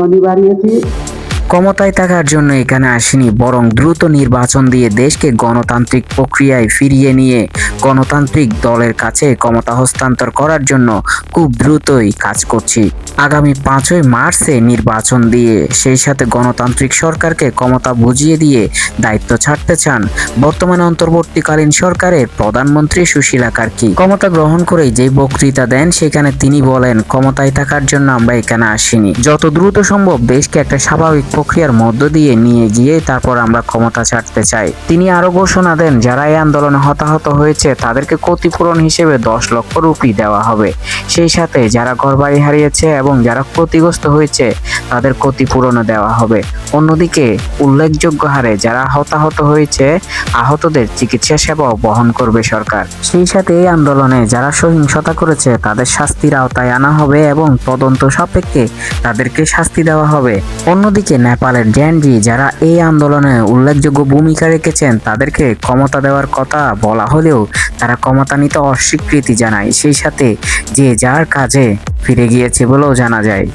અનિવાર્ય છે ক্ষমতায় থাকার জন্য এখানে আসেনি, বরং দ্রুত নির্বাচন দিয়ে দেশকে গণতান্ত্রিক প্রক্রিয়ায় ফিরিয়ে নিয়ে গণতান্ত্রিক দলের কাছে ক্ষমতা হস্তান্তর করার জন্য খুব দ্রুতই কাজ করছি। আগামী পাঁচই মার্চে নির্বাচন দিয়ে সেই সাথে গণতান্ত্রিক সরকারকে ক্ষমতা বুঝিয়ে দিয়ে দায়িত্ব ছাড়তে চান বর্তমানে অন্তর্বর্তীকালীন সরকারের প্রধানমন্ত্রী সুশীলা কার্কি। ক্ষমতা গ্রহণ করেই যে বক্তৃতা দেন, সেখানে তিনি বলেন, ক্ষমতায় থাকার জন্য আমরা এখানে আসিনি। যত দ্রুত সম্ভব দেশকে একটা স্বাভাবিক প্রক্রিয়ার মধ্য দিয়ে নিয়ে গিয়ে তারপর আমরা ক্ষমতা ছাড়তে চাই। তিনি আরও ঘোষণা দেন, যারা এই আন্দোলনে হতাহত হয়েছে, তাদেরকে ক্ষতিপূরণ হিসেবে দশ লক্ষ রুপি দেওয়া হবে। সেই সাথে যারা ঘরবাড়ি হারিয়েছে এবং যারা ক্ষতিগ্রস্ত হয়েছে, তাদের ক্ষতিপূরণও দেওয়া হবে। অন্যদিকে, উল্লেখযোগ্য হারে যারা হতাহত হয়েছে, আহতদের চিকিৎসা সেবাও বহন করবে সরকার। সেই সাথে এই আন্দোলনে যারা সহিংসতা করেছে, তাদের শাস্তির আওতায় আনা হবে এবং তদন্ত সাপেক্ষে তাদেরকে শাস্তি দেওয়া হবে। অন্যদিকে নেপালের জ্যানজি যারা এই আন্দোলনে উল্লেখযোগ্য ভূমিকা রেখেছেন, তাদেরকে ক্ষমতা দেওয়ার কথা বলা হলেও তারা ক্ষমতা নিতে অস্বীকৃতি জানায়। সেই সাথে যে যার কাজে ফিরে গিয়েছে বলেও জানা যায়।